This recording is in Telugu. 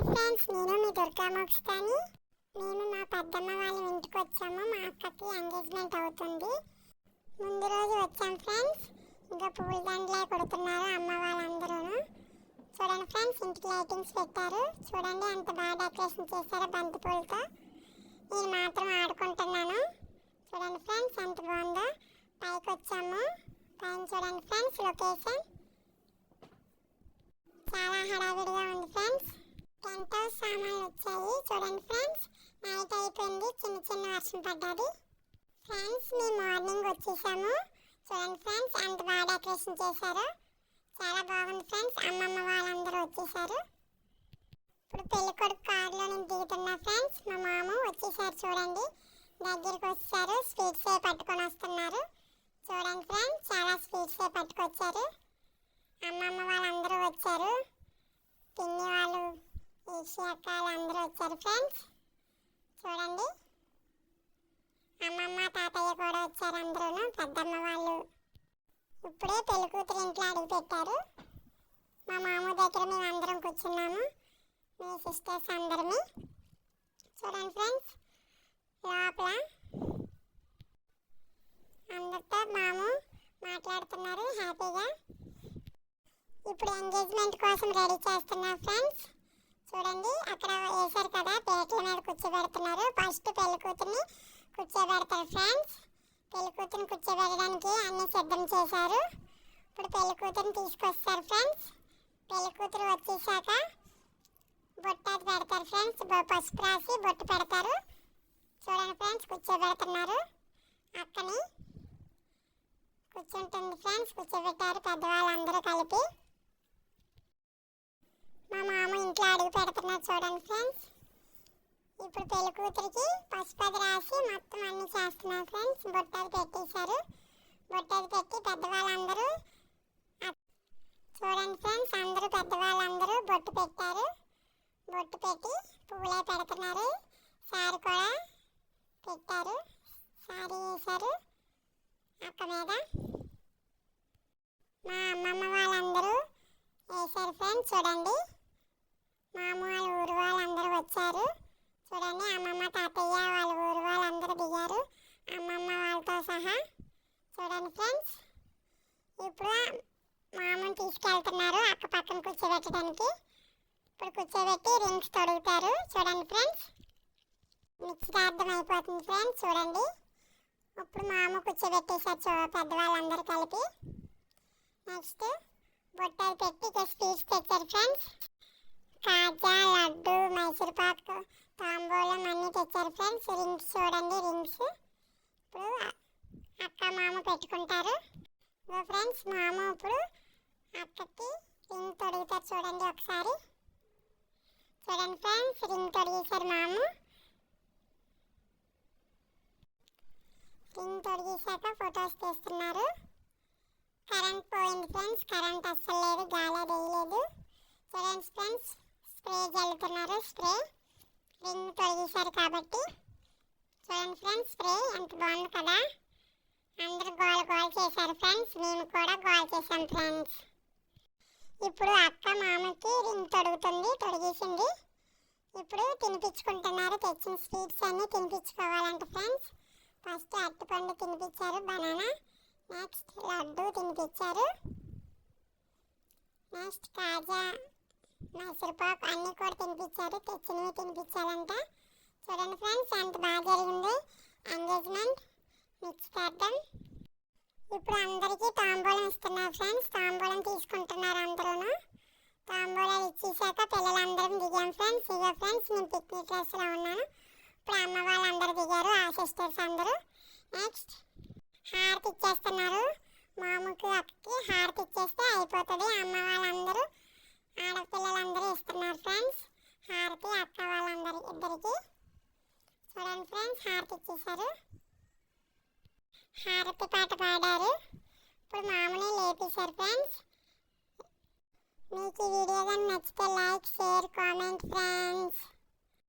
హాయ్ ఫ్రెండ్స్ నేను మీ దుర్గా మోక్షాని. మేము మా పెద్దమ్మ వాళ్ళ ఇంటికి వచ్చాము. మా అక్కకి ఎంగేజ్మెంట్ అవుతుంది. ముందు రోజు వచ్చాం ఫ్రెండ్స్. ఇంకా పూల దండలే కొడుతున్నారు అమ్మ వాళ్ళందరూ చూడండి ఫ్రెండ్స్ ఇంటికి లైటింగ్స్ పెట్టారు. చూడండి ఎంత బాగా డెకరేషన్ చేశారో బంతి పూలతో. నేను మాత్రం ఆడుకుంటున్నాను. చూడండి ఫ్రెండ్స్ ఎంత బాగుందో. పైకి వచ్చాము పైన చూడండి ఫ్రెండ్స్ లొకేషన్. చూడండి ఫ్రెండ్స్. నైట్ అయిపోయింది. చిన్న చిన్న వర్షం పడ్డది. ఫ్రెండ్స్ మేము మార్నింగ్ వచ్చేసాము. చూడండి ఫ్రెండ్స్ ఎంత బాగా డెకరేషన్ చేశారు. చాలా బాగుంది ఫ్రెండ్స్. అమ్మమ్మ వాళ్ళందరూ వచ్చేసారు. ఇప్పుడు పెళ్ళి కొడుకు కారులో నేను దిగుతున్నా ఫ్రెండ్స్. మా మామ వచ్చేసారు చూడండి. దగ్గరికి వచ్చారు స్వీట్స్ ఏ పట్టుకొని వస్తున్నారు. చూడండి ఫ్రెండ్స్ చాలా స్వీట్స్ ఏ పట్టుకొచ్చారు. అమ్మమ్మ వాళ్ళందరూ వచ్చారు. పిన్ని వాళ్ళు ఈషి వచ్చారు ఫ్రెండ్స్. చూడండి. అమ్మమ్మ తాతయ్య కూడా వచ్చారు అందరూ పెద్దమ్మ వాళ్ళు ఇప్పుడే పెళ్ళి కూతురు ఇంట్లో అడుగు పెట్టారు మా మామ దగ్గర మేము అందరం కూర్చున్నాము. మీ సిస్టర్స్ అందరమే చూడండి ఫ్రెండ్స్. లోపల అందరితో మాము మాట్లాడుతున్నారు హ్యాపీగా. ఇప్పుడు ఎంగేజ్మెంట్ కోసం రెడీ చేస్తున్నా ఫ్రెండ్స్. చూడండి అక్కడ వేశారు కదా పేట్ల మీద కూర్చోబెడుతున్నారు. ఫస్ట్ పెళ్ళి కూతుర్ని కూర్చోబెడతారు ఫ్రెండ్స్. పెళ్ళి కూతుర్ని కూర్చోబెట్టడానికి అన్ని సిద్ధం చేశారు. ఇప్పుడు పెళ్ళి కూతుర్ని తీసుకొస్తారు ఫ్రెండ్స్. పెళ్ళి కూతురు వచ్చేసాక బొట్టాది పెడతారు ఫ్రెండ్స్. పసుపు రాసి బొట్టు పెడతారు. చూడండి ఫ్రెండ్స్ కూర్చోబెడుతున్నారు. అక్కని కూర్చుంటుంది ఫ్రెండ్స్ కూర్చోబెట్టారు పెద్దవాళ్ళందరూ కలిపి మా మామ ఇంట్లో అడుగు పెడుతున్నారు చూడండి ఫ్రెండ్స్. ఇప్పుడు పెళ్ళి కూతురికి పసుపది రాసి మొత్తం అన్ని చేస్తున్నారు ఫ్రెండ్స్. బొట్టది పెట్టేశారు. బొట్టది పెట్టి పెద్దవాళ్ళందరూ చూడండి ఫ్రెండ్స్ అందరూ పెద్దవాళ్ళందరూ బొట్టు పెట్టారు. బొట్టు పెట్టి పువ్వులే పెడుతున్నారు. సారీ కూడా పెట్టారు. సారీ వేశారు. అక్క మీద మా అమ్మమ్మ వాళ్ళందరూ వేశారు ఫ్రెండ్స్. చూడండి మామ వాళ్ళ ఊరు వాళ్ళందరూ వచ్చారు చూడండి అమ్మమ్మ తాతయ్య వాళ్ళ ఊరు వాళ్ళందరూ దిగారు. అమ్మమ్మ వాళ్ళతో సహా. చూడండి ఫ్రెండ్స్ ఇప్పుడు మామూలు తీసుకెళ్తున్నారు అక్క పక్కన కూర్చోబెట్టడానికి. ఇప్పుడు కూర్చోబెట్టి రింగ్స్ తొడుగుతారు. చూడండి ఫ్రెండ్స్ నిశ్చితార్థం అయిపోతుంది ఫ్రెండ్స్ చూడండి. ఇప్పుడు మామ కూర్చోబెట్టేశారు చూ పెద్దవాళ్ళందరూ కలిపి. నెక్స్ట్ బొట్టలు పెట్టి ఇక స్వీట్స్ తెచ్చారు ఫ్రెండ్స్. కాజా లడ్డు మైసూర్ పాక్ తాంబూలం అన్నీ తెచ్చారు ఫ్రెండ్స్. రింగ్స్ చూడండి రింగ్స్. ఇప్పుడు అక్క మామ పెట్టుకుంటారు. ఇదో ఫ్రెండ్స్ మామ ఇప్పుడు అక్కకి రింగ్ తొడుగుతారు చూడండి ఒకసారి. చూడండి ఫ్రెండ్స్ రింగ్ తొడిగేశారు మామ. రింగ్ తొడిగేశాక ఫొటోస్ తీస్తున్నారు. కరెంట్ పోయింది ఫ్రెండ్స్ కరెంట్ అస్సలు లేదు గాలి వేయలేదు చూడండి ఫ్రెండ్స్ స్ప్రే జల్లుతున్నారు స్ప్రే. రింగ్ తొలగేశారు కాబట్టి. చూడండి ఫ్రెండ్స్ స్ప్రే ఎంత బాగుంది కదా. అందరూ గోల్ గోల్ చేశారు ఫ్రెండ్స్ మేము కూడా గోల్ చేశాం ఫ్రెండ్స్. ఇప్పుడు అక్క మామకి రింగ్ తొడుగుతుంది తొడిగేసింది. ఇప్పుడు తినిపించుకుంటున్నారు తెచ్చిన స్వీట్స్ అన్నీ తినిపించుకోవాలంట ఫ్రెండ్స్. ఫస్ట్ అరటిపండు తినిపించారు బనానా. నెక్స్ట్ లడ్డు తినిపించారు. నెక్స్ట్ కాజా మైసూర్పాక్ అన్నీ కూడా తినిపించారు తెచ్చినవి తినిపించారంట. చూడండి ఫ్రెండ్స్ ఎంత బాగా జరిగింది ఎంగేజ్మెంట్ నిశ్చితార్థం ఇప్పుడు అందరికీ తాంబూలం ఇస్తున్నారు ఫ్రెండ్స్ తాంబూలం తీసుకుంటున్నారు అందరూ తాంబూలాలు ఇచ్చేసాక పిల్లలందరం దిగాం ఫ్రెండ్స్. ఇగో ఫ్రెండ్స్ నేను పిక్నిక్ డ్రెస్లో ఉన్నాను. ఇప్పుడు అమ్మ వాళ్ళందరూ దిగారు ఆ సిస్టర్స్ అందరూ. నెక్స్ట్ హారతి ఇచ్చేస్తారు మామకి అక్కకి హారతి ఇచ్చేస్తే అయిపోతుంది అమ్మ వాళ్ళందరూ ఆడపిల్లలందరూ ఇస్తున్నారు ఫ్రెండ్స్ హారతి అక్క వాళ్ళందరి ఇద్దరికి చూడండి ఫ్రెండ్స్ హారతి హారతి పాట